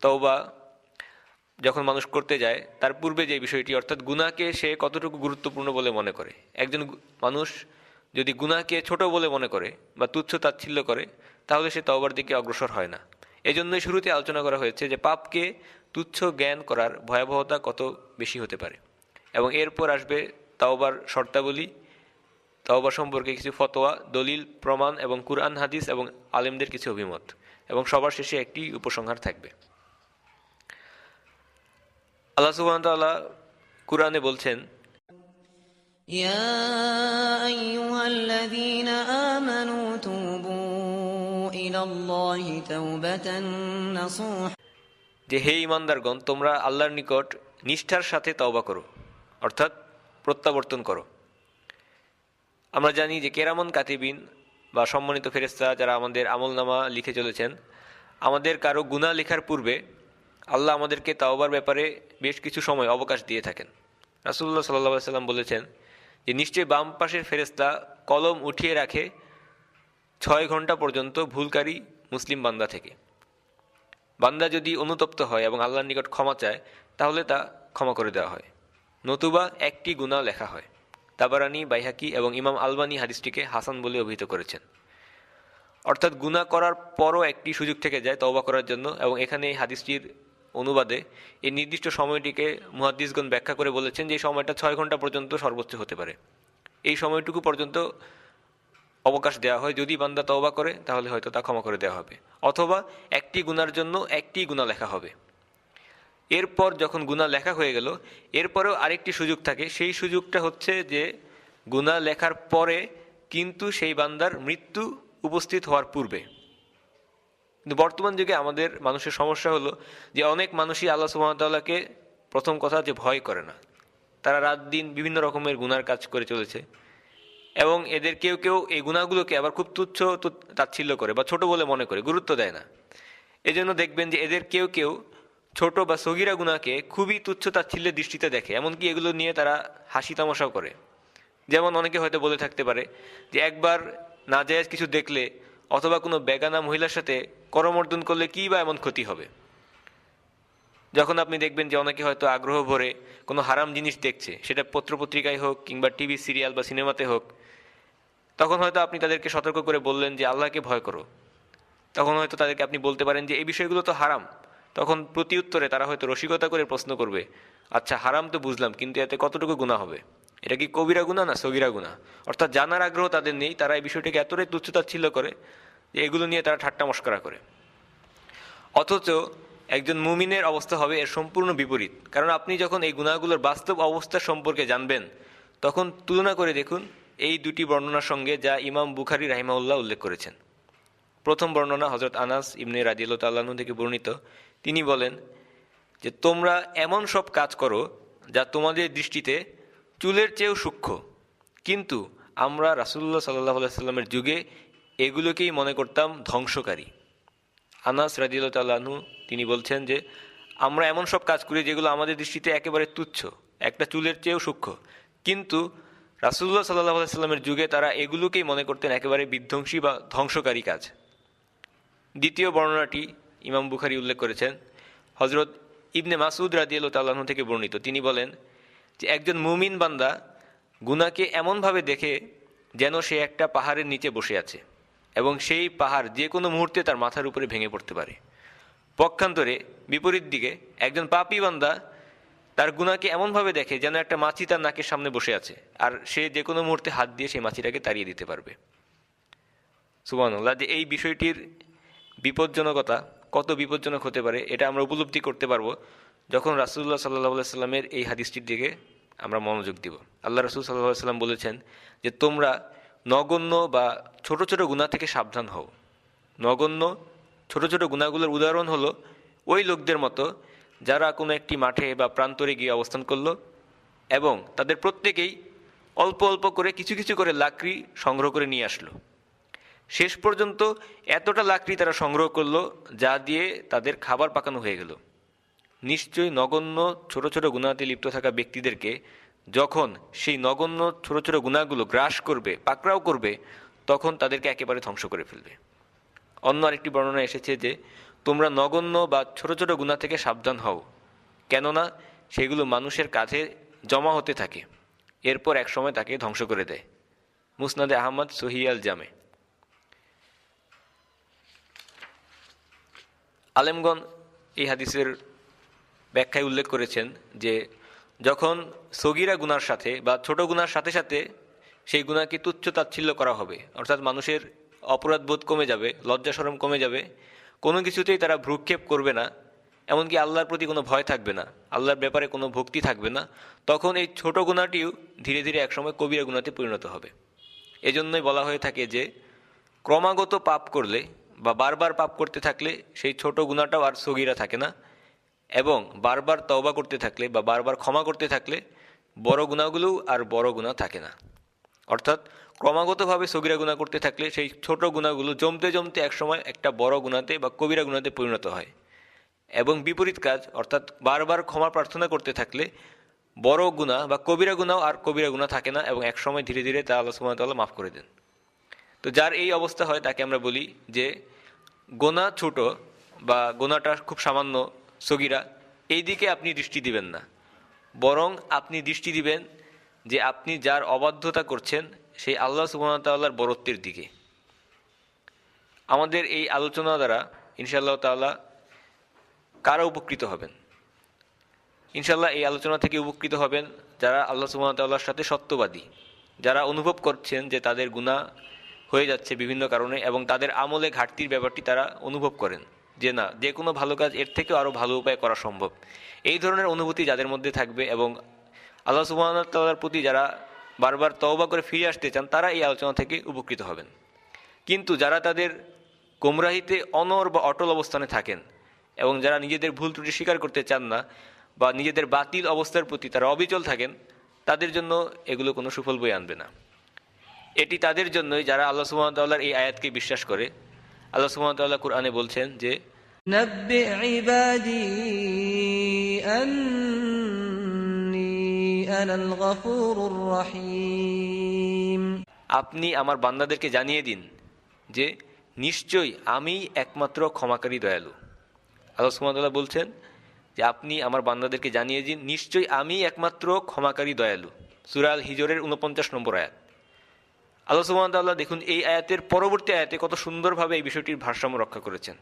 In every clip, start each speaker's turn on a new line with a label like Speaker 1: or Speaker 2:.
Speaker 1: তওবা যখন মানুষ করতে যায়, তার পূর্বে যে বিষয়টি, অর্থাৎ গুনাকে সে কতটুকু গুরুত্বপূর্ণ বলে মনে করে? একজন মানুষ যদি গুনাকে ছোট বলে মনে করে বা তুচ্ছ তাচ্ছিল্য করে, তাহলে সে তওবার দিকে অগ্রসর হয় না। এজন্যই শুরুতে আলোচনা করা হয়েছে যে পাপকে তুচ্ছ জ্ঞান করার ভয়াবহতা কত বেশি হতে পারে। এবং এরপর আসবে তাওবার শর্তাবলী। তাওবা সম্পর্কে কিছু ফতোয়া, দলিল, প্রমাণ এবং কুরআন, হাদিস এবং আলেমদের কিছু অভিমত। এবং সবার শেষে একটি উপসংহার থাকবে আল্লাহ সুবহানাহু ওয়া তাআলা কুরআনে বলছেন
Speaker 2: يا أيها الذين آمنوا توبوا إلى الله توبة نصوحا
Speaker 1: যে হে ইমানদারগণ তোমরা আল্লাহর নিকট নিষ্ঠার সাথে তওবা করো অর্থাৎ প্রত্যাবর্তন করো আমরা জানি যে কেরামন কাতিবিন বা সম্মানিত ফেরেস্তা যারা আমাদের আমলনামা লিখে চলেছেন, আমাদের কারও গুনাহ লেখার পূর্বে আল্লাহ আমাদেরকে তাওবার ব্যাপারে বেশ কিছু সময় অবকাশ দিয়ে থাকেন। রাসুল্লাহ সাল্লাহ সাল্লাম বলেছেন যে নিশ্চয়ই বাম পাশের ফেরেস্তা কলম উঠিয়ে রাখে ছয় ঘণ্টা পর্যন্ত ভুলকারী মুসলিম বান্দা থেকে। বান্দা যদি অনুতপ্ত হয় এবং আল্লাহর নিকট ক্ষমা চায়, তাহলে তা ক্ষমা করে দেওয়া হয়। নতুবা একটি গুণা লেখা হয়। তাবারানি, বাইহাকি এবং ইমাম আলবানি হাদিসটিকে হাসান বলে অভিহিত করেছেন। অর্থাৎ গুনাহ করার পরও একটি সুযোগ থেকে যায় তওবা করার জন্য এবং এখানে এই হাদিসটির অনুবাদে এই নির্দিষ্ট সময়টিকে মুহাদ্দিসগণ ব্যাখ্যা করে বলেছেন যে সময়টা ছয় ঘণ্টা পর্যন্ত সর্বোচ্চ হতে পারে। এই সময়টুকু পর্যন্ত অবকাশ দেওয়া হয়। যদি বান্দা তওবা করে, তাহলে হয়তো তা ক্ষমা করে দেওয়া হবে। অথবা একটি গুনার জন্য একটি গুণা লেখা হবে। এরপর যখন গুণা লেখা হয়ে গেল, এরপরেও আরেকটি সুযোগ থাকে। সেই সুযোগটা হচ্ছে যে, গুণা লেখার পরে কিন্তু সেই বান্দার মৃত্যু উপস্থিত হওয়ার পূর্বে। কিন্তু বর্তমান যুগে আমাদের মানুষের সমস্যা হলো যে, অনেক মানুষই আল্লাহ সুহামতাল্লাহকে প্রথম কথা যে, ভয় করে না। তারা রাত দিন বিভিন্ন রকমের গুনার কাজ করে চলেছে। এবং এদের কেউ কেউ এই গুণাগুলোকে আবার খুব তুচ্ছ তাচ্ছিল্য করে বা ছোট বলে মনে করে, গুরুত্ব দেয় না। এজন্য দেখবেন যে, এদের কেউ কেউ ছোট বা সগিরা গুণাকে খুবই তুচ্ছ তাচ্ছিল্যের দৃষ্টিতে দেখে, এমনকি এগুলো নিয়ে তারা হাসি তামাশাও করে। যেমন অনেকে হয়তো বলে থাকতে পারে যে, একবার নাজায়েজ কিছু দেখলে অথবা কোনো বেগানা মহিলার সাথে করমর্দন করলে কী বা এমন ক্ষতি হবে? যখন আপনি দেখবেন যে, অনেকে হয়তো আগ্রহ ভরে কোনো হারাম জিনিস দেখছে, সেটা পত্রপত্রিকায় হোক কিংবা টিভি, সিরিয়াল বা সিনেমাতে হোক, তখন হয়তো আপনি তাদেরকে সতর্ক করে বললেন যে, আল্লাহকে ভয় করো। তখন হয়তো তাদেরকে আপনি বলতে পারেন যে, এই বিষয়গুলো তো হারাম। তখন প্রতি উত্তরে তারা হয়তো রসিকতা করে প্রশ্ন করবে আচ্ছা হারাম তো বুঝলাম, কিন্তু এতে কতটুকু গুণা হবে? এটা কি কবিরা গুণা না সগিরা গুণা অর্থাৎ জানার আগ্রহ তাদের নেই, তারা এই বিষয়টিকে এতটাই তুচ্ছতাচ্ছিল্য করে যে এগুলো নিয়ে তারা ঠাট্টা মস্করা করে। অথচ একজন মুমিনের অবস্থা হবে এর সম্পূর্ণ বিপরীত। কারণ আপনি যখন এই গুণাগুলোর বাস্তব অবস্থা সম্পর্কে জানবেন, তখন তুলনা করে দেখুন এই দুটি বর্ণনার সঙ্গে যা ইমাম বুখারি রাহিমাউল্লাহ উল্লেখ করেছেন। প্রথম বর্ণনা হজরত আনাস ইবনে রাজিয়াল তাল্লাহ্ন থেকে বর্ণিত তিনি বলেন যে, তোমরা এমন সব কাজ করো যা তোমাদের দৃষ্টিতে চুলের চেয়েও সূক্ষ্ম। কিন্তু আমরা রাসুল্লাহ সাল্লাহ সাল্লামের যুগে এগুলোকেই মনে করতাম ধ্বংসকারী। আনাস রাজিউল তাল্লাহ্ন তিনি বলছেন যে, আমরা এমন সব কাজ করি যেগুলো আমাদের দৃষ্টিতে একেবারে তুচ্ছ, একটা চুলের চেয়েও সূক্ষ্ম। কিন্তু রাসুল্লাহ সাল্লাহ সাল্লামের যুগে তারা এগুলোকেই মনে করতেন একেবারে বিধ্বংসী বা ধ্বংসকারী কাজ। দ্বিতীয় বর্ণনাটি ইমাম বুখারি উল্লেখ করেছেন হজরত ইবনে মাসুদ রাদিয়াল তাল্লাহ থেকে বর্ণিত। তিনি বলেন যে, একজন মুমিন বান্দা গুনাকে এমনভাবে দেখে যেন সে একটা পাহাড়ের নিচে বসে আছে এবং সেই পাহাড় যে কোনো মুহূর্তে তার মাথার উপরে ভেঙে পড়তে পারে। পক্ষান্তরে বিপরীত দিকে একজন পাপি বান্দা তার গুনাকে এমনভাবে দেখে যেন একটা মাছি তার নাকের সামনে বসে আছে আর সে যে কোনো মুহূর্তে হাত দিয়ে সেই মাছিটাকে তাড়িয়ে দিতে পারবে। সুবানুল্লাহ যে এই বিষয়টির বিপজ্জনকতা কত বিপজ্জনক হতে পারে, এটা আমরা উপলব্ধি করতে পারব যখন রাসুল্লাহ সাল্লাহ সাল্লামের এই হাদিসটির দিকে আমরা মনোযোগ দিব। আল্লাহ রসুল সাল্লাহ সাল্লাম বলেছেন যে, তোমরা নগণ্য বা ছোট ছোট গুণা থেকে সাবধান হও। নগণ্য, ছোট ছোট গুণাগুলোর উদাহরণ হলো ওই লোকদের মতো যারা কোনো একটি মাঠে বা প্রান্তরে গিয়ে অবস্থান করল এবং তাদের প্রত্যেকেই অল্প অল্প করে কিছু কিছু করে লাকড়ি সংগ্রহ করে নিয়ে আসলো। শেষ পর্যন্ত এতটা লাকড়ি তারা সংগ্রহ করল যা দিয়ে তাদের খাবার পাকানো হয়ে গেল। নিশ্চয়ই নগণ্য ছোট ছোট গুণাতে লিপ্ত থাকা ব্যক্তিদেরকে যখন সেই নগণ্য ছোট ছোট গুণাগুলো গ্রাস করবে, পাকড়াও করবে, তখন তাদেরকে একেবারে ধ্বংস করে ফেলবে। অন্য আরেকটি বর্ণনা এসেছে যে, তোমরা নগণ্য বা ছোট ছোট গুণা থেকে সাবধান হও, কেননা সেগুলো মানুষের কাছে জমা হতে থাকে। এরপর একসময় তাকে ধ্বংস করে দেয়। মুসনাদে আহমদ সহিয়াল জামে আলেমগণ এই হাদিসের ব্যাখ্যায় উল্লেখ করেছেন যে যখন সগিরা গুনার সাথে বা ছোট গুনার সাথে সাথে সেই গুণাকে তুচ্ছ তাচ্ছিল্য করা হবে, অর্থাৎ মানুষের অপরাধবোধ কমে যাবে, লজ্জা সরম কমে যাবে, কোনো কিছুতেই তারা ভ্রুক্ষেপ করবে না, এমনকি আল্লাহর প্রতি কোনো ভয় থাকবে না, আল্লাহর ব্যাপারে কোনো ভক্তি থাকবে না, তখন এই ছোট গুণাটিও ধীরে ধীরে একসময় কবিরা গুণাতে পরিণত হবে। এজন্যই বলা হয়ে থাকে যে ক্রমাগত পাপ করলে বা বারবার পাপ করতে থাকলে সেই ছোট গুণাটাও আর সগিরা থাকে না। এবং বারবার তওবা করতে থাকলে বা বারবার ক্ষমা করতে থাকলে বড় গুণাগুলোও আর বড় গুণা থাকে না। অর্থাৎ ক্রমাগতভাবে সগিরা গুণা করতে থাকলে সেই ছোট গুণাগুলো জমতে জমতে একসময় একটা বড় গুণাতে বা কবিরা গুণাতে পরিণত হয়। এবং বিপরীত কাজ, অর্থাৎ বারবার ক্ষমা প্রার্থনা করতে থাকলে বড় গুণা বা কবিরা গুণাও আর কবিরা গুণা থাকে না এবং একসময় ধীরে ধীরে তা আল্লাহ সুমতাল্লাহ মাফ করে দেন। তো যার এই অবস্থা হয় তাকে আমরা বলি যে গোনা ছোট বা গোনাটা খুব সামান্য সগিরা, এই দিকে আপনি দৃষ্টি দিবেন না। বরং আপনি দৃষ্টি দিবেন যে আপনি যার অবাধ্যতা করছেন সেই আল্লাহ সুবাহতাল্লাহর বরত্বের দিকে। আমাদের এই আলোচনা দ্বারা ইনশাআল্লাহ তাআলা কারা উপকৃত হবেন? ইনশাল্লাহ এই আলোচনা থেকে উপকৃত হবেন যারা আল্লাহ সুবাহতাল্লাহর সাথে সত্যবাদী, যারা অনুভব করছেন যে তাদের গুণা হয়ে যাচ্ছে বিভিন্ন কারণে এবং তাদের আমলে ঘাটতির ব্যাপারটি তারা অনুভব করেন যে না, যে কোনো ভালো কাজ এর থেকেও আরও ভালো উপায় করা সম্ভব। এই ধরনের অনুভূতি যাদের মধ্যে থাকবে এবং আল্লাহ সুবাহতাল্লাহর প্রতি যারা বারবার তওবা করে ফিরে আসতে চান, তারা এই আলোচনা থেকে উপকৃত হবেন। কিন্তু যারা তাদের গোমরাহিতে অনর বা অটল অবস্থানে থাকেন এবং যারা নিজেদের ভুল ত্রুটি স্বীকার করতে চান না বা নিজেদের বাতিল অবস্থার প্রতি তারা অবিচল থাকেন, তাদের জন্য এগুলো কোনো সুফল বই আনবে না। এটি তাদের জন্যই যারা আল্লাহ সুমতাল্লাহর এই আয়াতকে বিশ্বাস করে। আল্লাহ সুমতাল্লাহ কুরআনে বলছেন যে আপনি আমার বান্দাদেরকে জানিয়ে দিন যে নিশ্চয়ই আমি একমাত্র ক্ষমাকারী দয়ালু। আল্লাহ সুমতাল্লাহ বলছেন যে আপনি আমার বান্দাদেরকে জানিয়ে দিন নিশ্চয়ই আমি একমাত্র ক্ষমাকারী দয়ালু। সুরাল হিজরের উনপঞ্চাশ নম্বর আয়াত। আল্লাহ সুবাহতাল্লাহ দেখুন এই আয়াতের পরবর্তী আয়াতে কত সুন্দরভাবে এই বিষয়টির ভারসাম্য রক্ষা করেছেন।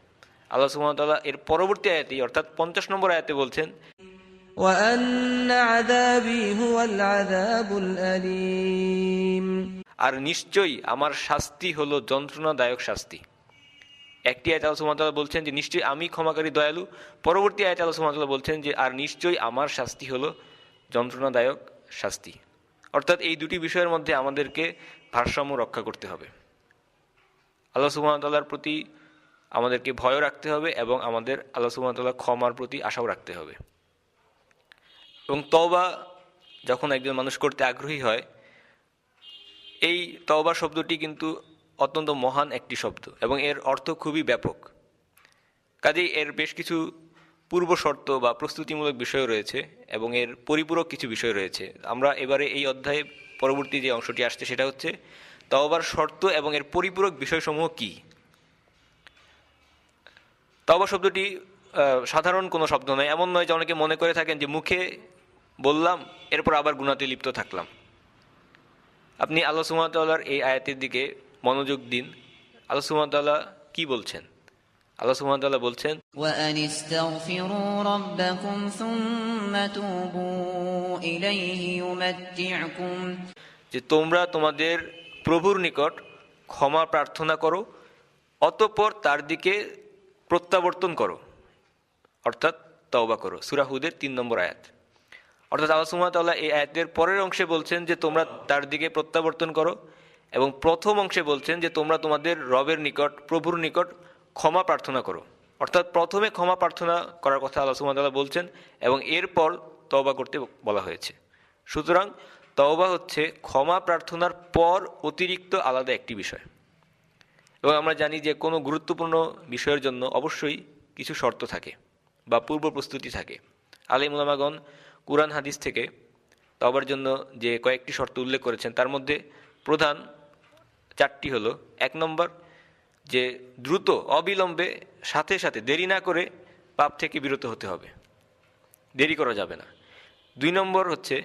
Speaker 1: আল্লাহ সুবাহতাল্লাহ এর পরবর্তী আয়াতে অর্থাৎ পঞ্চাশ নম্বর আয়াতে বলছেন আর নিশ্চয়ই আমার শাস্তি হলো যন্ত্রণাদায়ক শাস্তি। একটি আয়াত আলোচনা সুমাতাল বলছেন যে নিশ্চয়ই আমি ক্ষমাকারী দয়ালু। পরবর্তী আয়াত আলোচনা সুমাতাল বলছেন যে আর নিশ্চয়ই আমার শাস্তি হলো যন্ত্রণাদায়ক শাস্তি। অর্থাৎ এই দুটি বিষয়ের মধ্যে আমাদেরকে ভারসাম্য রক্ষা করতে হবে। আল্লাহ সুমতাল্লাহর প্রতি আমাদেরকে ভয় রাখতে হবে এবং আমাদের আল্লাহ সুমতাল্লাহ ক্ষমার প্রতি আশাও রাখতে হবে। এবং তওবা যখন একজন মানুষ করতে আগ্রহী হয়, এই তওবা শব্দটি কিন্তু অত্যন্ত মহান একটি শব্দ এবং এর অর্থ খুবই ব্যাপক। কাজেই এর বেশ কিছু পূর্ব শর্ত বা প্রস্তুতিমূলক বিষয় রয়েছে এবং এর পরিপূরক কিছু বিষয় রয়েছে। আমরা এবারে এই অধ্যায়ে পরবর্তী যে অংশটি আসছে সেটা হচ্ছে, তওবার শর্ত এবং এর পরিপূরক বিষয়সমূহ কি? তওবা শব্দটি সাধারণ কোনো শব্দ নয়, এমন নয় যে অনেকে মনে করে থাকেন যে মুখে বললাম, এরপর আবার গুণাতে লিপ্ত থাকলাম। আপনি আল্লাহ সুমতাল্লাহর এই আয়াতের দিকে মনোযোগ দিন। আল্লাহ সুমতাল্লাহ কি বলছেন? আল্লাহ সুবহান
Speaker 2: তাআলা বলছেন ওয়া রাব্বাকুম সুম্মা তুবু ইলাইহি
Speaker 1: যে তোমরা তোমাদের প্রভুর নিকট ক্ষমা প্রার্থনা করো অতঃপর তার দিকে প্রত্যাবর্তন করো। অর্থাৎ তওবা করো। সুরাহুদের তিন নম্বর আয়াত। অর্থাৎ আল্লাহ সুমতাল্লাহ এই আয়াতের পরের অংশে বলছেন যে তোমরা তার দিকে প্রত্যাবর্তন করো এবং প্রথম অংশে বলছেন যে তোমরা তোমাদের রবের নিকট প্রভুর নিকট ক্ষমা প্রার্থনা করো। অর্থাৎ প্রথমে ক্ষমা প্রার্থনা করার কথা আল্লাহ সুমতাল্লাহ বলছেন এবং এরপর তওবা করতে বলা হয়েছে। সুতরাং তওবা হচ্ছে ক্ষমা প্রার্থনার পর অতিরিক্ত আলাদা একটি বিষয়। এবং আমরা জানি যে কোনো গুরুত্বপূর্ণ বিষয়ের জন্য অবশ্যই কিছু শর্ত থাকে বা পূর্ব প্রস্তুতি থাকে। আলিম উলামাগণ কুরআন হাদিস থেকে তবার জন্য যে কয়েকটি শর্ত উল্লেখ করেছেন, তার মধ্যে প্রধান চারটি হলো, এক নম্বর যে দ্রুত, অবিলম্বে, সাথে সাথে, দেরি না করে পাপ থেকে বিরত হতে হবে। দেরি করা যাবে না। দুই নম্বর হচ্ছে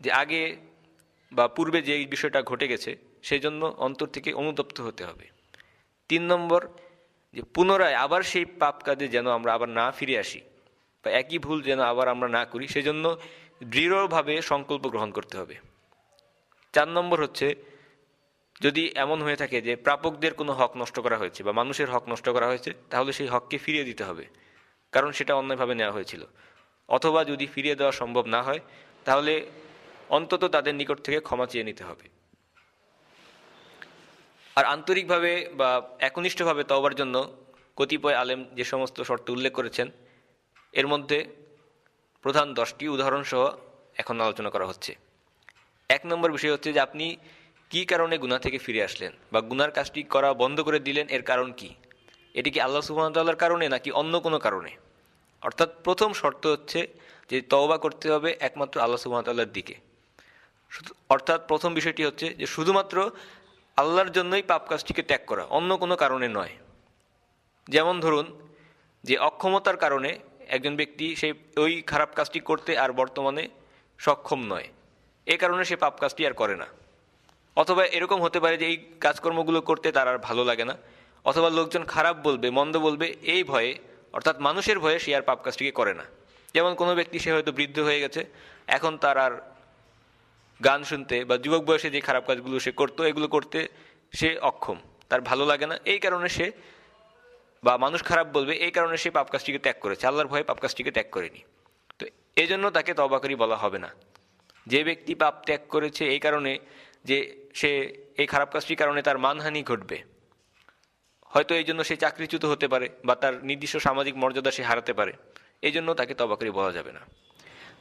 Speaker 1: যে আগে বা পূর্বে যে এই বিষয়টা ঘটে গেছে সেই জন্য অন্তর থেকে অনুতপ্ত হতে হবে। তিন নম্বর যে পুনরায় আবার সেই পাপ কাজে যেন আমরা আবার না ফিরে আসি বা একই ভুল যেন আবার আমরা না করি, সেজন্য দৃঢ়ভাবে সংকল্প গ্রহণ করতে হবে। চার নম্বর হচ্ছে যদি এমন হয়ে থাকে যে প্রাপকদের কোনো হক নষ্ট করা হয়েছে বা মানুষের হক নষ্ট করা হয়েছে, তাহলে সেই হককে ফিরিয়ে দিতে হবে, কারণ সেটা অন্যায়ভাবে নেওয়া হয়েছিল। অথবা যদি ফিরিয়ে দেওয়া সম্ভব না হয়, তাহলে অন্তত তাদের নিকট থেকে ক্ষমা চেয়ে নিতে হবে। আর আন্তরিকভাবে বা একনিষ্ঠভাবে তওবার জন্য কতিপয় আলেম যে সমস্ত শর্ত উল্লেখ করেছেন, এর মধ্যে প্রধান দশটি উদাহরণসহ এখন আলোচনা করা হচ্ছে। এক নম্বর বিষয় হচ্ছে যে আপনি কি কারণে গুনা থেকে ফিরে আসলেন বা গুনার কাজটি করা বন্ধ করে দিলেন, এর কারণ কি? এটি কি আল্লাহ সুবাহতাল্লাহর কারণে নাকি অন্য কোনো কারণে? অর্থাৎ প্রথম শর্ত হচ্ছে যে তওবা করতে হবে একমাত্র আল্লাহ সুবাহতাল্লাহর দিকে। অর্থাৎ প্রথম বিষয়টি হচ্ছে যে শুধুমাত্র আল্লাহর জন্যই পাপ কাজটিকে ত্যাগ করা, অন্য কোনো কারণে নয়। যেমন ধরুন যে অক্ষমতার কারণে একজন ব্যক্তি সেই ওই খারাপ কাজটি করতে আর বর্তমানে সক্ষম নয়। এ কারণে সে পাপ কাজটি আর করে না। অথবা এরকম হতে পারে যে এই কাজকর্মগুলো করতে তার আর ভালো লাগে না, অথবা লোকজন খারাপ বলবে, মন্দ বলবে, এই ভয়ে, অর্থাৎ মানুষের ভয়ে সে আর পাপ কাজটিকে করে না। যেমন কোনো ব্যক্তি সে হয়তো বৃদ্ধ হয়ে গেছে, এখন তার আর গান শুনতে বা যুবক বয়সে যে খারাপ কাজগুলো সে করতো, এগুলো করতে সে অক্ষম, তার ভালো লাগে না, এই কারণে সে বা মানুষ খারাপ বলবে, এই কারণে সে পাপ কাজটিকে ত্যাগ করেছে, আল্লাহর ভয়ে পাপ কাজটিকে ত্যাগ করেনি। তো এই জন্য তাকে তবাকরি বলা হবে না। যে ব্যক্তি পাপ ত্যাগ করেছে এই কারণে যে সে এই খারাপ কাজটির কারণে তার মানহানি ঘটবে। হয়তো এই জন্য সে চাকরিচ্যুত হতে পারে বা তার নির্দিষ্ট সামাজিক মর্যাদা সে হারাতে পারে। এই জন্য তাকে তবাকরি বলা যাবে না।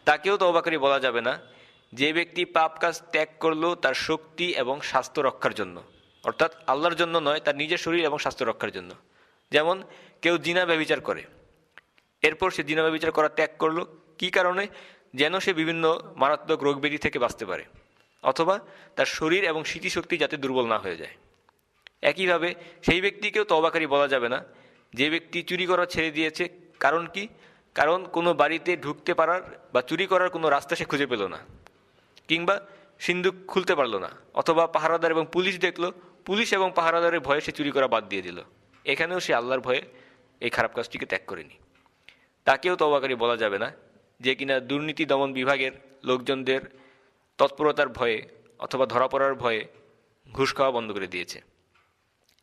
Speaker 1: তাকেও তবাকরি বলা যাবে না। যে ব্যক্তি পাপ কাজ ত্যাগ করল তার শক্তি এবং স্বাস্থ্য রক্ষার জন্য। অর্থাৎ আল্লাহর জন্য নয়, তার নিজের শরীর এবং স্বাস্থ্য রক্ষার জন্য। যেমন কেউ জিনা ব্যবিচার করে। এরপর সে জিনা ব্যবিচার করা ত্যাগ করল। কি কারণে? যেন সে বিভিন্ন মারাত্মক রোগ ব্যাধি থেকে বাঁচতে পারে। অথবা তার শরীর এবং স্মৃতিশক্তি যাতে দুর্বল না হয়ে যায়। একইভাবে সেই ব্যক্তিকেও তবাকারী বলা যাবে না, যে ব্যক্তি চুরি করা ছেড়ে দিয়েছে, কারণ কি? কারণ কোনো বাড়িতে ঢুকতে পারার বা চুরি করার কোনো রাস্তা সে খুঁজে পেল না, কিংবা সিন্দুক খুলতে পারল না, অথবা পাহারাদার এবং পুলিশ দেখল, পুলিশ এবং পাহারাদারের ভয়ে সে চুরি করা বাদ দিয়ে দিল। এখানেও সে আল্লাহর ভয়ে এই খারাপ কাজটিকে ত্যাগ করেনি। তাকেও তবাকারী বলা যাবে না, যে কিনা দুর্নীতি দমন বিভাগের লোকজনদের তৎপরতার ভয়ে অথবা ধরা পড়ার ভয়ে ঘুষ খাওয়া বন্ধ করে দিয়েছে।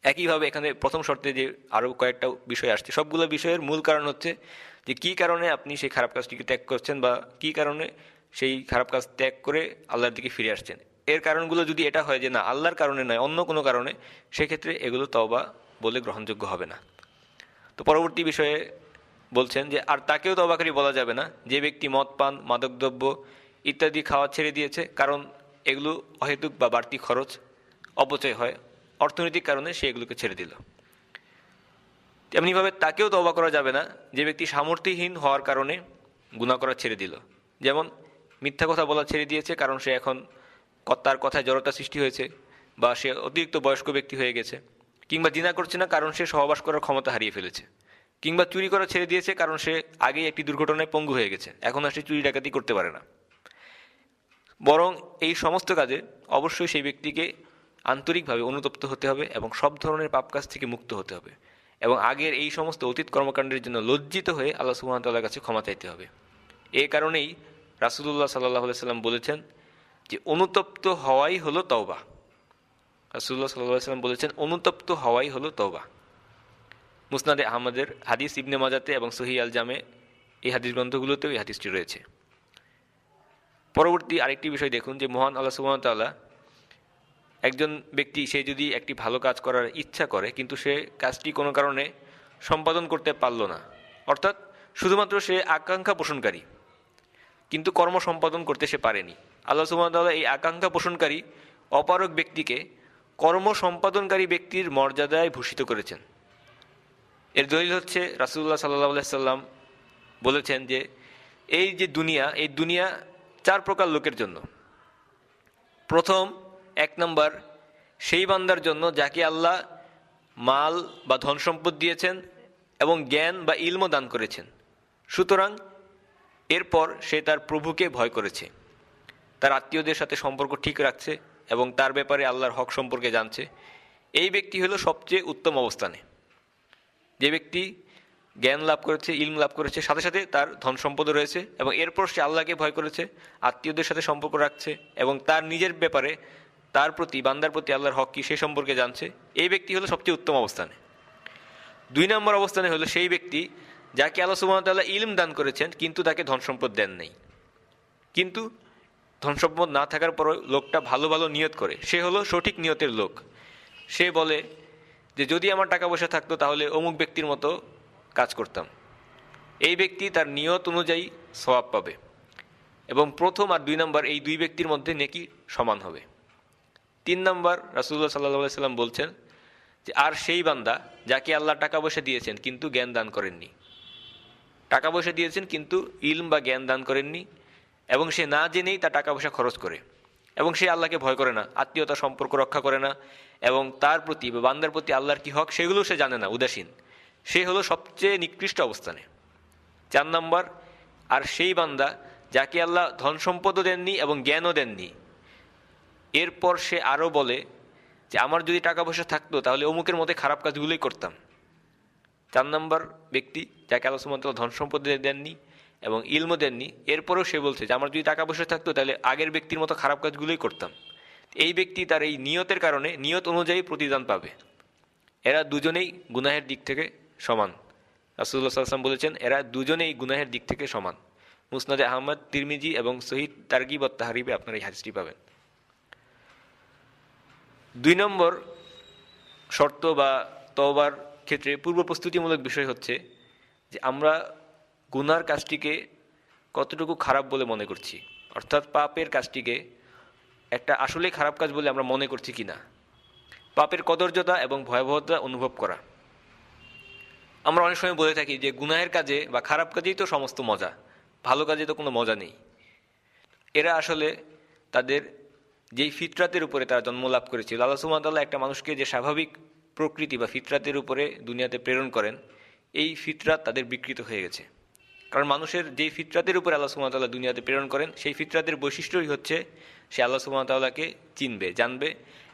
Speaker 1: একইভাবে এখানে প্রথম শর্তে যে আরও কয়েকটা বিষয় আসছে। সবগুলো বিষয়ের মূল কারণ হচ্ছে যে কী কারণে আপনি সেই খারাপ কাজটিকে ত্যাগ করছেন বা কী কারণে সেই খারাপ কাজ ত্যাগ করে আল্লাহর দিকে ফিরে আসছেন। এর কারণগুলো যদি এটা হয় যে না, আল্লাহর কারণে নয়, অন্য কোনো কারণে, সেক্ষেত্রে এগুলো তওবা বলে গ্রহণযোগ্য হবে না। তো পরবর্তী বিষয়ে বলছেন যে, আর তাকেও তবাকারী বলা যাবে না। যে ব্যক্তি মদ পান, মাদকদ্রব্য ইত্যাদি খাওয়া ছেড়ে দিয়েছে, কারণ এগুলো অহেতুক বা বাড়তি খরচ, অপচয় হয়। অর্থনৈতিক কারণে সে এগুলোকে ছেড়ে দিল। তেমনিভাবে তাকেও তবা করা যাবে না যে ব্যক্তি সামর্থ্যহীন হওয়ার কারণে গুণা করা ছেড়ে দিল। যেমন মিথ্যা কথা বলা ছেড়ে দিয়েছে, কারণ সে এখন ক- তার কথায় জড়তা সৃষ্টি হয়েছে বা সে অতিরিক্ত বয়স্ক ব্যক্তি হয়ে গেছে, কিংবা জিনা করছে না কারণ সে সহবাস করার ক্ষমতা হারিয়ে ফেলেছে, কিংবা চুরি করা ছেড়ে দিয়েছে কারণ সে আগেই একটি দুর্ঘটনায় পঙ্গু হয়ে গেছে, এখন আর সে চুরি ডাকাতি করতে পারে না। বরং এই সমস্ত কাজে অবশ্যই সেই ব্যক্তিকে আন্তরিকভাবে অনুতপ্ত হতে হবে এবং সব ধরনের পাপ কাজ থেকে মুক্ত হতে হবে এবং আগের এই সমস্ত অতীত কর্মকাণ্ডের জন্য লজ্জিত হয়ে আল্লাহ সুহামতাল্লাহর কাছে ক্ষমা চাইতে হবে। এ কারণেই রাসুলুল্লাহ সাল্লাহ সাল্লাম বলেছেন যে অনুতপ্ত হওয়াই হলো তওবা। রাসুল্লাহ সাল্লাহ সাল্লাম বলেছেন, অনুতপ্ত হওয়াই হলো তওবা। মুসনাদে আহমদের হাদিস ইবনে মাজাতে এবং সহি আল জামে এই হাদিস গ্রন্থগুলোতেও এই হাদিসটি রয়েছে। পরবর্তী আরেকটি বিষয় দেখুন যে মহান আল্লাহ সুবাহতাল্লাহ একজন ব্যক্তি, সে যদি একটি ভালো কাজ করার ইচ্ছা করে, কিন্তু সে কাজটি কোনো কারণে সম্পাদন করতে পারল না। অর্থাৎ শুধুমাত্র সে আকাঙ্ক্ষা পোষণকারী, কিন্তু কর্ম সম্পাদন করতে সে পারেনি। আল্লাহ সুবাহতাল্লাহ এই আকাঙ্ক্ষা পোষণকারী অপারক ব্যক্তিকে কর্ম সম্পাদনকারী ব্যক্তির মর্যাদায় ভূষিত করেছেন। এর দলিল হচ্ছে রাসুল্লাহ সাল্লাহ সাল্লাম বলেছেন যে, এই যে দুনিয়া, এই দুনিয়া চার প্রকার লোকের জন্য। প্রথম, এক নম্বর, সেই বান্দার জন্য যাকে আল্লাহ মাল বা ধন সম্পদ দিয়েছেন এবং জ্ঞান বা ইলমও দান করেছেন। সুতরাং, এরপর সে তার প্রভুকে ভয় করেছে। তার আত্মীয়দের সাথে সম্পর্ক ঠিক রাখছে এবং তার ব্যাপারে আল্লাহর হক সম্পর্কে জানছে। এই ব্যক্তি হলো সবচেয়ে উত্তম অবস্থানে। যে ব্যক্তি জ্ঞান লাভ করেছে, ইলম লাভ করেছে, সাথে সাথে তার ধন সম্পদও রয়েছে এবং এরপর সে আল্লাহকে ভয় করেছে, আত্মীয়দের সাথে সম্পর্ক রাখছে এবং তার নিজের ব্যাপারে তার প্রতি, বান্দার প্রতি আল্লাহর হক কী সে সম্পর্কে জানছে। এই ব্যক্তি হলো সবচেয়ে উত্তম অবস্থানে। দুই নম্বর অবস্থানে হলো সেই ব্যক্তি যাকে আল্লাহ সুবাহতাল্লাহ ইলম দান করেছেন, কিন্তু তাকে ধন সম্পদ দেন নেই। কিন্তু ধন সম্পদ না থাকার পরও লোকটা ভালো ভালো নিয়ত করে। সে হলো সঠিক নিয়তের লোক। সে বলে যে, যদি আমার টাকা পয়সা থাকতো তাহলে অমুক ব্যক্তির মতো কাজ করতাম। এই ব্যক্তি তার নিয়ত অনুযায়ী সওয়াব পাবে এবং প্রথম আর দুই নম্বর এই দুই ব্যক্তির মধ্যে নেকি সমান হবে। তিন নম্বর রাসুল্লাহ সাল্লাহ সাল্লাম বলছেন যে, আর সেই বান্দা যাকে আল্লাহ টাকা পয়সা দিয়েছেন কিন্তু জ্ঞান দান করেননি। টাকা পয়সা দিয়েছেন কিন্তু ইলম বা জ্ঞান দান করেননি এবং সে না জেনেই তার টাকা পয়সা খরচ করে এবং সে আল্লাহকে ভয় করে না আত্মীয়তা সম্পর্ক রক্ষা করে না এবং তার প্রতি বা বান্দার প্রতি আল্লাহর কি হক সেগুলো সে জানে না, উদাসীন। সে হলো সবচেয়ে নিকৃষ্ট অবস্থানে। চার নম্বর, আর সেই বান্দা যাকে আল্লাহ ধন সম্পদও দেননি এবং জ্ঞানও দেননি। এরপর সে আরও বলে যে, আমার যদি টাকা পয়সা থাকতো, তাহলে অমুকের মধ্যে খারাপ কাজগুলোই করতাম। চার নম্বর ব্যক্তি যাকে আল্লাহ সুমতলা ধন সম্পদ দেননি এবং ইলমও দেননি, এরপরেও সে বলছে যে, আমার যদি টাকা পয়সা থাকতো, তাহলে আগের ব্যক্তির মতো খারাপ কাজগুলোই করতাম। এই ব্যক্তি তার এই নিয়তের কারণে নিয়ত অনুযায়ী প্রতিদান পাবে। এরা দুজনেই গুনাহের দিক থেকে সমান। রাসুল্লাহ সাল্লাম বলেছেন, এরা দুজনেই গুনাহের দিক থেকে সমান। মুসনাদে আহমদ, তিরমিজি এবং শহীদ তার্গিব তাহারিবে আপনারা এই হাদিসটি পাবেন। দুই নম্বর শর্ত বা তওবার ক্ষেত্রে পূর্ব প্রস্তুতিমূলক বিষয় হচ্ছে যে আমরা গুনার কাজটিকে কতটুকু খারাপ বলে মনে করছি। অর্থাৎ পাপের কাজটিকে একটা আসলে খারাপ কাজ বলে আমরা মনে করছি কি না পাপের কদর্যতা এবং ভয়াবহতা অনুভব করা। আমরা অনেক সময় বলে থাকি যে গুনাহের কাজে বা খারাপ কাজেই তো সমস্ত মজা, ভালো কাজে তো কোনো মজা নেই। এরা আসলে তাদের যেই ফিতরাতের উপরে তারা জন্ম লাভ করেছিল, আল্লাহ সুমাতাল্লাহ একটা মানুষকে যে স্বাভাবিক প্রকৃতি বা ফিতরাতের উপরে দুনিয়াতে প্রেরণ করেন, এই ফিতরাত তাদের বিকৃত হয়ে গেছে। কারণ মানুষের যেই ফিতরাতের উপরে আল্লাহ সুমাতাল্লাহ দুনিয়াতে প্রেরণ করেন, সেই ফিতরাতের বৈশিষ্ট্যই হচ্ছে সে আল্লাহ সুমাতাল্লাহকে চিনবে, জানবে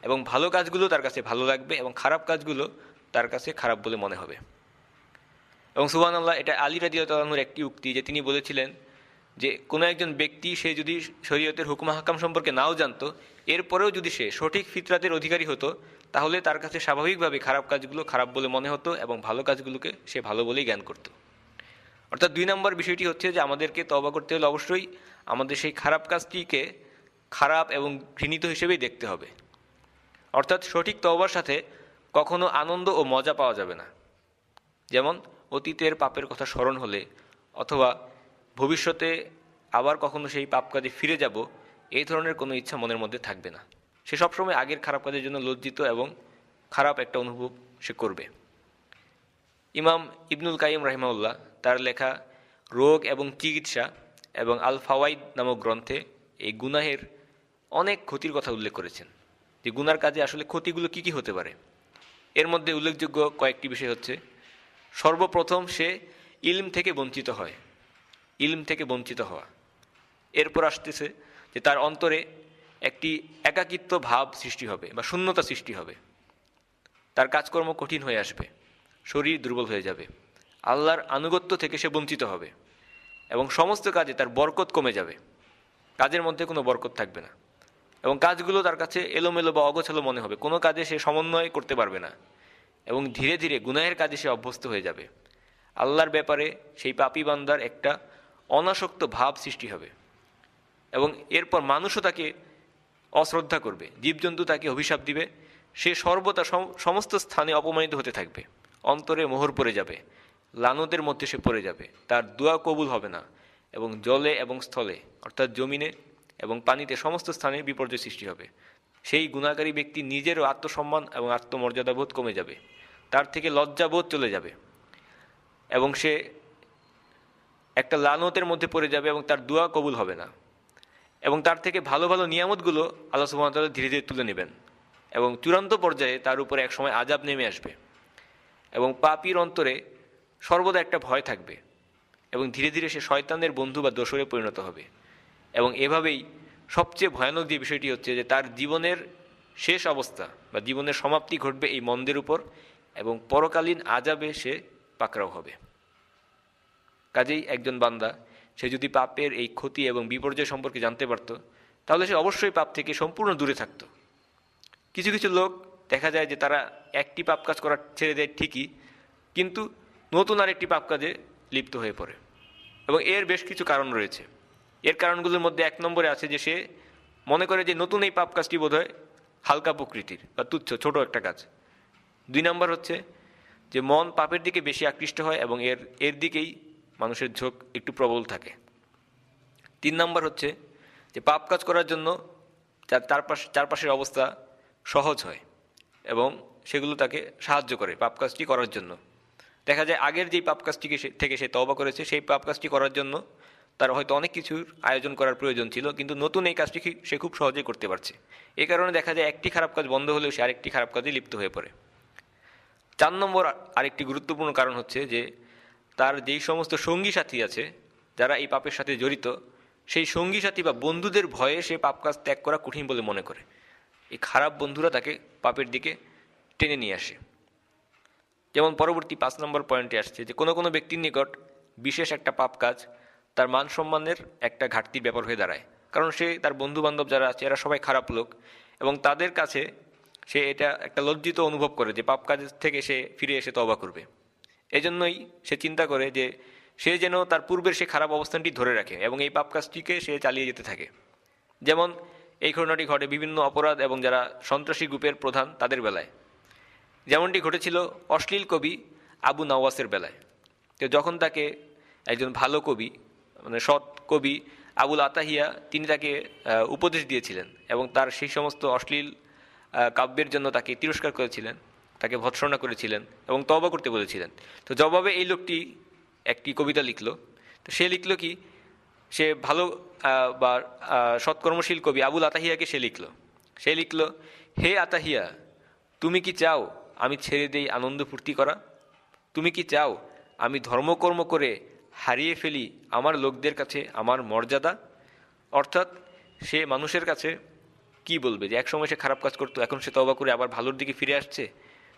Speaker 1: এবং ভালো কাজগুলো তার কাছে ভালো লাগবে এবং খারাপ কাজগুলো তার কাছে খারাপ বলে মনে হবে। এবং সুবান আল্লাহ এটা আলী রাজিউর একটি উক্তি যে তিনি বলেছিলেন যে কোনো একজন ব্যক্তি সে যদি শরীয়তের হুকুম হাকাম সম্পর্কে নাও জানতো, এরপরেও যদি সে সঠিক ফিতরাতের অধিকারী হতো, তাহলে তার কাছে স্বাভাবিকভাবে খারাপ কাজগুলো খারাপ বলে মনে হতো এবং ভালো কাজগুলোকে সে ভালো বলেই জ্ঞান করত। অর্থাৎ দুই নম্বর বিষয়টি হচ্ছে যে আমাদেরকে তবা করতে হলে অবশ্যই আমাদের সেই খারাপ কাজটিকে খারাপ এবং ঘৃণিত হিসেবেই দেখতে হবে। অর্থাৎ সঠিক তওবার সাথে কখনো আনন্দ ও মজা পাওয়া যাবে না। যেমন অতীতের পাপের কথা স্মরণ হলে অথবা ভবিষ্যতে আবার কখনো সেই পাপ কাজে ফিরে যাব, এই ধরনের কোনো ইচ্ছা মনের মধ্যে থাকবে না। সে সবসময় আগের খারাপ কাজের জন্য লজ্জিত এবং খারাপ একটা অনুভব সে করবে। ইমাম ইবনুল কাইম রাহিমাউল্লাহ তার লেখা রোগ এবং চিকিৎসা এবং আল ফাওয়াইদ নামক গ্রন্থে এই গুনাহের অনেক ক্ষতির কথা উল্লেখ করেছেন। যে গুনার কাজে আসলে ক্ষতিগুলো কি কি হতে পারে? এর মধ্যে উল্লেখযোগ্য কয়েকটি বিষয় হচ্ছে সর্বপ্রথম সে ইলম থেকে বঞ্চিত হয়, ইলম থেকে বঞ্চিত হওয়া। এরপর আসতেছে যে তার অন্তরে একটি একাকিত্ব ভাব সৃষ্টি হবে বা শূন্যতা সৃষ্টি হবে। তার কাজকর্ম কঠিন হয়ে আসবে, শরীর দুর্বল হয়ে যাবে, আল্লাহর আনুগত্য থেকে সে বঞ্চিত হবে এবং সমস্ত কাজে তার বরকত কমে যাবে। কাজের মধ্যে কোনো বরকত থাকবে না এবং কাজগুলো তার কাছে এলোমেলো বা অগোছালো মনে হবে। কোনো কাজে সে সমন্বয় করতে পারবে না। এবং ধীরে ধীরে গুনাহের কাজে সে অভ্যস্ত হয়ে যাবে। আল্লাহর ব্যাপারে সেই পাপি বান্দার একটা অনাসক্ত ভাব সৃষ্টি হবে এবং এরপর মানুষও তাকে অশ্রদ্ধা করবে, জীবজন্তু তাকে অভিশাপ দিবে, সে সর্বদা সমস্ত স্থানে অপমানিত হতে থাকবে, অন্তরে মোহর পড়ে যাবে, লানতের মধ্যে সে পড়ে যাবে, তার দোয়া কবুল হবে না এবং জলে এবং স্থলে, অর্থাৎ জমিনে এবং পানিতে সমস্ত স্থানে বিপর্যয় সৃষ্টি হবে। সেই গুণাকারী ব্যক্তি নিজেরও আত্মসম্মান এবং আত্মমর্যাদাবোধ কমে যাবে। তার থেকে লজ্জাবোধ চলে যাবে। এবং সে একটা লানতের মধ্যে পড়ে যাবে এবং তার দোয়া কবুল হবে না। এবং তার থেকে ভালো ভালো নিয়ামতগুলো আল্লাহ সুবাহতাল্লাহ ধীরে ধীরে তুলে নেবেন। এবং চূড়ান্ত পর্যায়ে তার উপরে একসময় আজাব নেমে আসবে। এবং পাপির অন্তরে সর্বদা একটা ভয় থাকবে। এবং ধীরে ধীরে সে শয়তানের বন্ধু বা দোসরে পরিণত হবে। এবং এভাবেই সবচেয়ে ভয়ানক যে বিষয়টি হচ্ছে যে তার জীবনের শেষ অবস্থা বা জীবনের সমাপ্তি ঘটবে এই মন্দের উপর। এবং পরকালীন আজাবে সে পাকড়াও হবে। কাজেই একজন বান্দা, সে যদি পাপের এই ক্ষতি এবং বিপর্যয় সম্পর্কে জানতে পারত, তাহলে সে অবশ্যই পাপ থেকে সম্পূর্ণ দূরে থাকত। কিছু কিছু লোক দেখা যায় যে তারা একটি পাপ কাজ করা ছেড়ে দেয় ঠিকই, কিন্তু নতুন আরেকটি পাপ কাজে লিপ্ত হয়ে পড়ে। এবং এর বেশ কিছু কারণ রয়েছে। এর কারণগুলোর মধ্যে এক নম্বরে আছে যে সে মনে করে যে নতুন এই পাপ কাজটি বোধহয় হালকা প্রকৃতির বা তুচ্ছ, ছোট একটা কাজ। দুই নম্বর হচ্ছে যে মন পাপের দিকে বেশি আকৃষ্ট হয় এবং এর এর দিকেই মানুষের ঝোঁক একটু প্রবল থাকে। তিন নম্বর হচ্ছে যে পাপ কাজ করার জন্য তার চারপাশ চারপাশের অবস্থা সহজ হয় এবং সেগুলো তাকে সাহায্য করে পাপ কাজটি করার জন্য। দেখা যায় আগের যেই পাপ কাজটিকে সে- থেকে সে তওবা করেছে, সেই পাপ কাজটি করার জন্য তার হয়তো অনেক কিছুর আয়োজন করার প্রয়োজন ছিল, কিন্তু নতুন এই কাজটি সে খুব সহজেই করতে পারছে। এই কারণে দেখা যায় একটি খারাপ কাজ বন্ধ হলেও সে আরেকটি খারাপ কাজে লিপ্ত হয়ে পড়ে। চার নম্বর আরেকটি গুরুত্বপূর্ণ কারণ হচ্ছে যে, তার যেই সমস্ত সঙ্গী সাথী আছে, যারা এই পাপের সাথে জড়িত, সেই সঙ্গী সাথী বা বন্ধুদের ভয়ে সে পাপ কাজ ত্যাগ করা কঠিন বলে মনে করে। এই খারাপ বন্ধুরা তাকে পাপের দিকে টেনে নিয়ে আসে। যেমন পরবর্তী পাঁচ নম্বর পয়েন্টে আসছে যে, কোনো কোনো ব্যক্তির নিকট বিশেষ একটা পাপ কাজ তার মান সম্মানের একটা ঘাটতির ব্যাপার হয়ে দাঁড়ায়। কারণ সে তার বন্ধু বান্ধব যারা আছে, এরা সবাই খারাপ লোক এবং তাদের কাছে সে এটা একটা লজ্জিত অনুভব করে যে পাপ কাজ থেকে সে ফিরে এসে তবা করবে। এজন্যই সে চিন্তা করে যে সে যেন তার পূর্বের সে খারাপ অবস্থানটি ধরে রাখে এবং এই পাপ কাজটিকে সে চালিয়ে যেতে থাকে। যেমন এই ঘটনাটি ঘটে বিভিন্ন অপরাধ এবং যারা সন্ত্রাসী গ্রুপের প্রধান তাদের বেলায়। যেমনটি ঘটেছিল অশ্লীল কবি আবু নওয়াসের বেলায়। তো যখন তাকে একজন ভালো কবি মানে সৎ কবি আবুল আতাহিয়া, তিনি তাকে উপদেশ দিয়েছিলেন এবং তার সেই সমস্ত অশ্লীল কাব্যের জন্য তাকে তিরস্কার করেছিলেন, তাকে ভৎসনা করেছিলেন এবং তবা করতে বলেছিলেন। তো জবাবে এই লোকটি একটি কবিতা লিখলো। তো সে লিখল কি, সে ভালো বা সৎকর্মশীল কবি আবুল আতাহিয়াকে সে লিখল। সে লিখল, হে আতাহিয়া, তুমি কি চাও আমি ছেড়ে দেই আনন্দ ফুর্তি করা? তুমি কি চাও আমি ধর্মকর্ম করে হারিয়ে ফেলি আমার লোকদের কাছে আমার মর্যাদা? অর্থাৎ সে মানুষের কাছে কি বলবে? যে একসময় সে খারাপ কাজ করতো, এখন সে তবা করে আবার ভালোর দিকে ফিরে আসছে?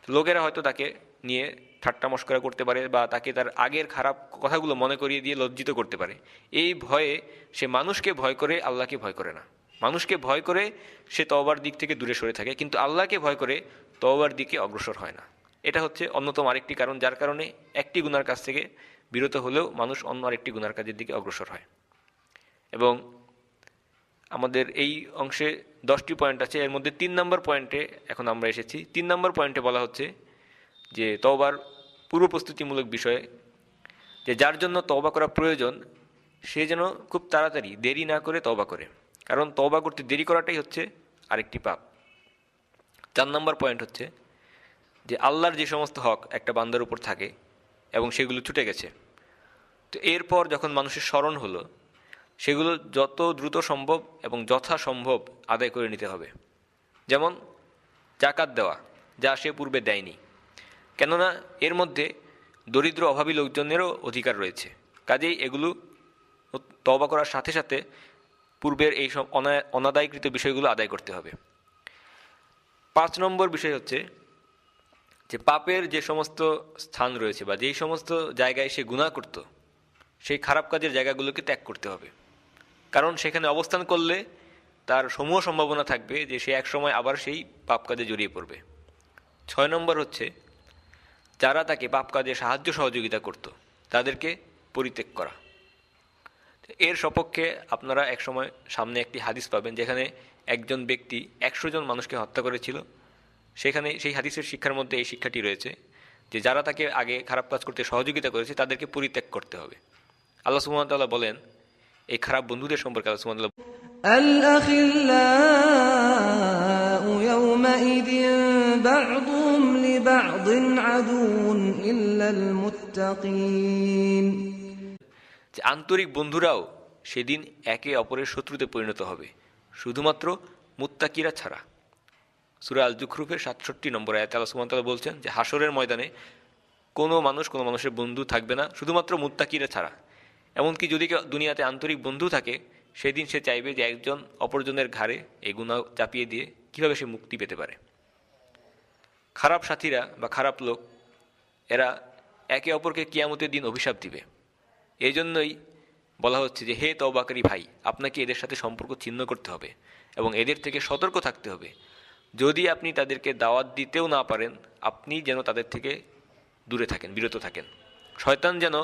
Speaker 1: লোকেরা হয়তো তাকে নিয়ে ঠাট্টা মস্করা করতে পারে বা তাকে তার আগের খারাপ কথাগুলো মনে করিয়ে দিয়ে লজ্জিত করতে পারে। এই ভয়ে সে মানুষকে ভয় করে, আল্লাহকে ভয় করে না। মানুষকে ভয় করে সে তওবার দিক থেকে দূরে সরে থাকে, কিন্তু আল্লাহকে ভয় করে তওবার দিকে অগ্রসর হয় না। এটা হচ্ছে অন্যতম আরেকটি কারণ, যার কারণে একটি গুনার কাছ থেকে বিরত হলেও মানুষ অন্য আরেকটি গুনার কাজের দিকে অগ্রসর হয়। এবং আমাদের এই অংশে দশটি পয়েন্ট আছে। এর মধ্যে তিন নম্বর পয়েন্টে এখন আমরা এসেছি। তিন নম্বর পয়েন্টে বলা হচ্ছে যে তওবার পূর্ব প্রস্তুতিমূলক বিষয়ে যে যার জন্য তওবা করা প্রয়োজন, সে যেন খুব তাড়াতাড়ি দেরি না করে তওবা করে। কারণ তওবা করতে দেরি করাটাই হচ্ছে আরেকটি পাপ। চার নম্বর পয়েন্ট হচ্ছে যে আল্লাহর যে সমস্ত হক একটা বান্দার উপর থাকে এবং সেগুলো ছুটে গেছে। তো এরপর যখন মানুষের স্মরণ হলো সেগুলো যত দ্রুত সম্ভব এবং যথাসম্ভব আদায় করে নিতে হবে। যেমন, জাকাত দেওয়া, যা সে পূর্বে দেয়নি। কেননা, এর মধ্যে দরিদ্র অভাবী লোকজনেরও অধিকার রয়েছে। কাজেই এগুলো তবা করার সাথে সাথে পূর্বের এই সব অনা- অনাদায়কৃত বিষয়গুলো আদায় করতে হবে। পাঁচ নম্বর বিষয় হচ্ছে যে, পাপের যে সমস্ত স্থান রয়েছে বা যেই সমস্ত জায়গায় সে গুণা করত, সেই খারাপ কাজের জায়গাগুলোকে ত্যাগ করতে হবে। কারণ সেখানে অবস্থান করলে তার সমূহ সম্ভাবনা থাকবে যে সে একসময় আবার সেই পাপ কাজে জড়িয়ে পড়বে। ছয় নম্বর হচ্ছে, যারা তাকে পাপ কাজে সাহায্য সহযোগিতা করত, তাদেরকে পরিত্যাগ করা। এর সপক্ষে আপনারা একসময় সামনে একটি হাদিস পাবেন যেখানে একজন ব্যক্তি একশো জন মানুষকে হত্যা করেছিল। সেখানে সেই হাদিসের শিক্ষার মধ্যে এই শিক্ষাটি রয়েছে যে যারা তাকে আগে খারাপ কাজ করতে সহযোগিতা করেছে, তাদেরকে পরিত্যাগ করতে হবে। আল্লাহ সুমতাল্লাহ বলেন এই খারাপ বন্ধুদের সম্পর্কে আল্লাহ সুমতাল্লাহ
Speaker 3: الأخلاء يومئذ بعضهم لبعض عدو إلا المتقين
Speaker 1: যে আন্তরিক বন্ধুরাও সেদিন একে অপরের শত্রুতে পরিণত হবে শুধুমাত্র মুত্তাকিরা ছাড়া সুরা আল জুখরুফের সাতষট্টি নম্বর আয়াত আল্লাহ সুমতাল্লাহ বলছেন যে হাসরের ময়দানে কোনো মানুষ কোনো মানুষের বন্ধু থাকবে না শুধুমাত্র মুত্তাকিরা ছাড়া এমনকি যদি দুনিয়াতে আন্তরিক বন্ধু থাকে, সেদিন সে চাইবে যে একজন অপরজনের ঘাড়ে এই গুণা চাপিয়ে দিয়ে কীভাবে সে মুক্তি পেতে পারে। খারাপ সাথীরা বা খারাপ লোক, এরা একে অপরকে কিয়ামতের দিন অভিশাপ দিবে। এই জন্যই বলা হচ্ছে যে, হে তওবাকারী ভাই, আপনাকে এদের সাথে সম্পর্ক ছিন্ন করতে হবে এবং এদের থেকে সতর্ক থাকতে হবে। যদি আপনি তাদেরকে দাওয়াত দিতেও না পারেন, আপনি যেন তাদের থেকে দূরে থাকেন, বিরত থাকেন। শয়তান যেন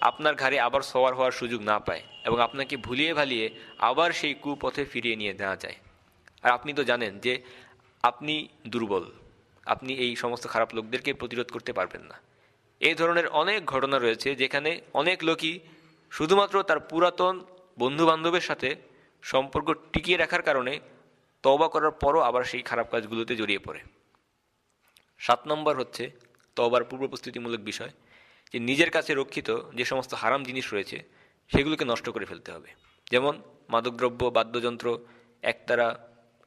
Speaker 1: আপনার ঘাড়ে আবার সওয়ার হওয়ার সুযোগ না পায় এবং আপনাকে ভুলিয়ে ভালিয়ে আবার সেই কুপথে ফিরিয়ে নিয়ে নেওয়া যায়। আর আপনি তো জানেন যে আপনি দুর্বল। আপনি এই সমস্ত খারাপ লোকদেরকে প্রতিরোধ করতে পারবেন না। এই ধরনের অনেক ঘটনা রয়েছে যেখানে অনেক লোকই শুধুমাত্র তার পুরাতন বন্ধু বান্ধবের সাথে সম্পর্ক টিকিয়ে রাখার কারণে তবা করার পরও আবার সেই খারাপ কাজগুলোতে জড়িয়ে পড়ে। সাত নম্বর হচ্ছে তবার পূর্ব প্রস্তুতিমূলক বিষয়। যে নিজের কাছে রক্ষিত যে সমস্ত হারাম জিনিস রয়েছে, সেগুলোকে নষ্ট করে ফেলতে হবে। যেমন মাদকদ্রব্য, বাদ্যযন্ত্র, একতারা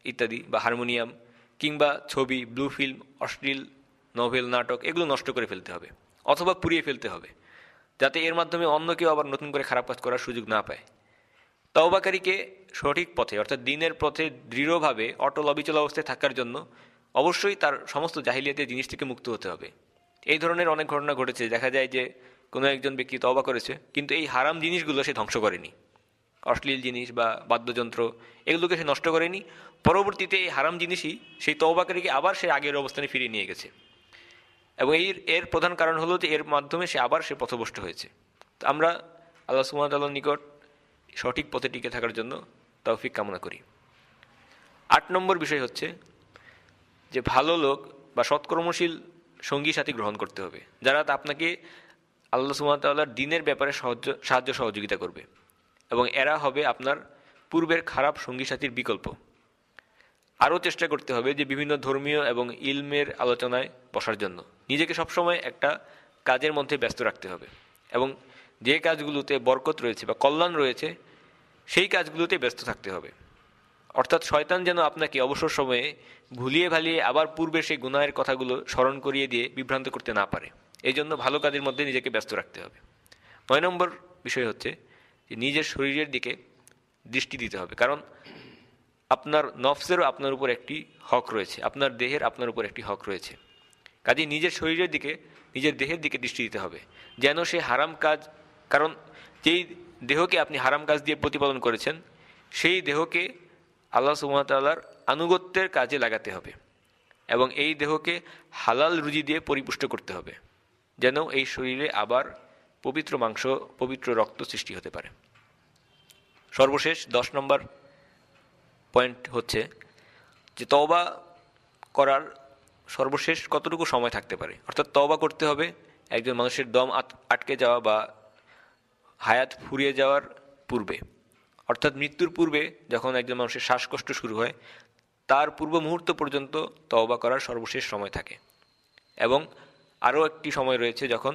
Speaker 1: ইত্যাদি বা হারমোনিয়াম কিংবা ছবি, ব্লু ফিল্ম, অশ্লীল নভেল, নাটক, এগুলো নষ্ট করে ফেলতে হবে অথবা পুড়িয়ে ফেলতে হবে, যাতে এর মাধ্যমে অন্য কেউ আবার নতুন করে খারাপ কাজ করার সুযোগ না পায়। তওবাকারীকে সঠিক পথে, অর্থাৎ দিনের পথে দৃঢ়ভাবে, অটল, অবিচল অবস্থায় থাকার জন্য অবশ্যই তার সমস্ত জাহিলিয়াতের জিনিস থেকে মুক্ত হতে হবে। এই ধরনের অনেক ঘটনা ঘটেছে। দেখা যায় যে কোনো একজন ব্যক্তি তওবা করেছে, কিন্তু এই হারাম জিনিসগুলো সে ধ্বংস করেনি। অশ্লীল জিনিস বা বাদ্যযন্ত্র, এগুলোকে সে নষ্ট করেনি। পরবর্তীতে এই হারাম জিনিসই সেই তওবাকারীকে আবার সে আগের অবস্থানে ফিরিয়ে নিয়ে গেছে। এবং এর এর প্রধান কারণ হলো যে এর মাধ্যমে সে আবার সে পথভ্রষ্ট হয়েছে। তো আমরা আল্লাহ সুমতাল্লাহর নিকট সঠিক পথে টিকে থাকার জন্য তৌফিক কামনা করি। আট নম্বর বিষয় হচ্ছে যে ভালো লোক বা সৎকর্মশীল সঙ্গী সাথী গ্রহণ করতে হবে, যারা আপনাকে আল্লাহ সুমতাল্লাহর দিনের ব্যাপারে সাহায্য সাহায্য সহযোগিতা করবে এবং এরা হবে আপনার পূর্বের খারাপ সঙ্গী সাথীর বিকল্প। আরও চেষ্টা করতে হবে যে বিভিন্ন ধর্মীয় এবং ইলমের আলোচনায় বসার জন্য। নিজেকে সবসময় একটা কাজের মধ্যে ব্যস্ত রাখতে হবে এবং যে কাজগুলোতে বরকত রয়েছে বা কল্যাণ রয়েছে, সেই কাজগুলোতে ব্যস্ত থাকতে হবে। অর্থাৎ শয়তান যেন আপনাকে অবসর সময়ে ভুলিয়ে ভালিয়ে আবার পূর্বে সেই গুনাহের কথাগুলো স্মরণ করিয়ে দিয়ে বিভ্রান্ত করতে না পারে। এই জন্য ভালো কাজের মধ্যে নিজেকে ব্যস্ত রাখতে হবে। নয় নম্বর বিষয় হচ্ছে যে নিজের শরীরের দিকে দৃষ্টি দিতে হবে। কারণ আপনার নফসেরও আপনার উপর একটি হক রয়েছে। আপনার দেহের আপনার উপর একটি হক রয়েছে। কাজে নিজের শরীরের দিকে, নিজের দেহের দিকে দৃষ্টি দিতে হবে। যেন সে হারাম কাজ, কারণ যেই দেহকে আপনি হারাম কাজ দিয়ে প্রতিপালন করেছেন, সেই দেহকে আল্লাহ সুমতাল্লাহর আনুগত্যের কাজে লাগাতে হবে এবং এই দেহকে হালাল রুজি দিয়ে পরিপুষ্ট করতে হবে, যেন এই শরীরে আবার পবিত্র মাংস, পবিত্র রক্ত সৃষ্টি হতে পারে। সর্বশেষ দশ নম্বর পয়েন্ট হচ্ছে যে তওবা করার সর্বশেষ কতটুকু সময় থাকতে পারে? অর্থাৎ তবা করতে হবে, একজন মানুষের দম আট- আটকে যাওয়া বা হায়াত ফুরিয়ে যাওয়ার পূর্বে। অর্থাৎ মৃত্যুর পূর্বে যখন একজন মানুষের শ্বাসকষ্ট শুরু হয়, তার পূর্ব মুহূর্ত পর্যন্ত তওবা করার সর্বশেষ সময় থাকে। এবং আরও একটি সময় রয়েছে যখন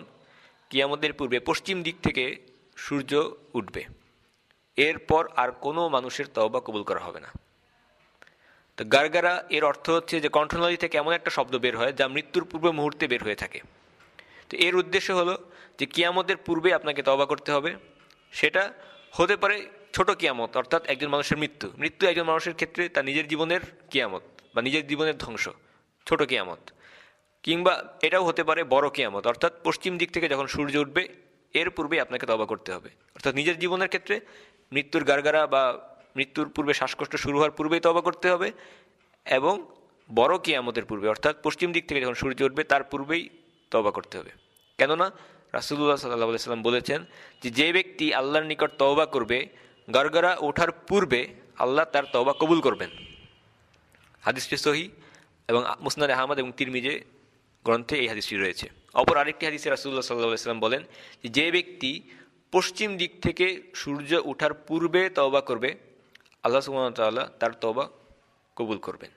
Speaker 1: কিয়ামতের পূর্বে পশ্চিম দিক থেকে সূর্য উঠবে। এরপর আর কোনো মানুষের তওবা কবুল করা হবে না। তো গারগারা, এর অর্থ হচ্ছে যে কণ্ঠনালী থেকে এমন একটা শব্দ বের হয় যা মৃত্যুর পূর্ব মুহূর্তে বের হয়ে থাকে। তো এর উদ্দেশ্য হলো যে কিয়ামতের পূর্বে আপনাকে তওবা করতে হবে। সেটা হতে পারে ছোট কিয়ামত, অর্থাৎ একজন মানুষের মৃত্যু। মৃত্যু একজন মানুষের ক্ষেত্রে তার নিজের জীবনের কিয়ামত বা নিজের জীবনের ধ্বংস, ছোট কিয়ামত। কিংবা এটাও হতে পারে বড় কিয়ামত, অর্থাৎ পশ্চিম দিক থেকে যখন সূর্য উঠবে, এর পূর্বে আপনাকে তবা করতে হবে। অর্থাৎ নিজের জীবনের ক্ষেত্রে মৃত্যুর গারগারা বা মৃত্যুর পূর্বে শ্বাসকষ্ট শুরু হওয়ার পূর্বেই তবা করতে হবে এবং বড় কিয়ামতের পূর্বে, অর্থাৎ পশ্চিম দিক থেকে যখন সূর্য উঠবে, তার পূর্বেই তবা করতে হবে। কেননা রাসুল্লাহ সাল্লাহ সাল্লাম বলেছেন যে যে ব্যক্তি আল্লাহর নিকট তওবা করবে গারগারা ওঠার পূর্বে আল্লাহ তার তবা কবুল করবেন। হাদিসটি সহি এবং মুসনাদ আহমদ এবং তিরমিজে গ্রন্থে এই হাদিসটি রয়েছে। অপর আরেকটি হাদিসে রাসুল্লাহ সাল্লাহ সাল্লাম বলেন যে ব্যক্তি পশ্চিম দিক থেকে সূর্য ওঠার পূর্বে তওবা করবে, আল্লাহ সুমতাল্লাহ তার তওবা কবুল করবেন।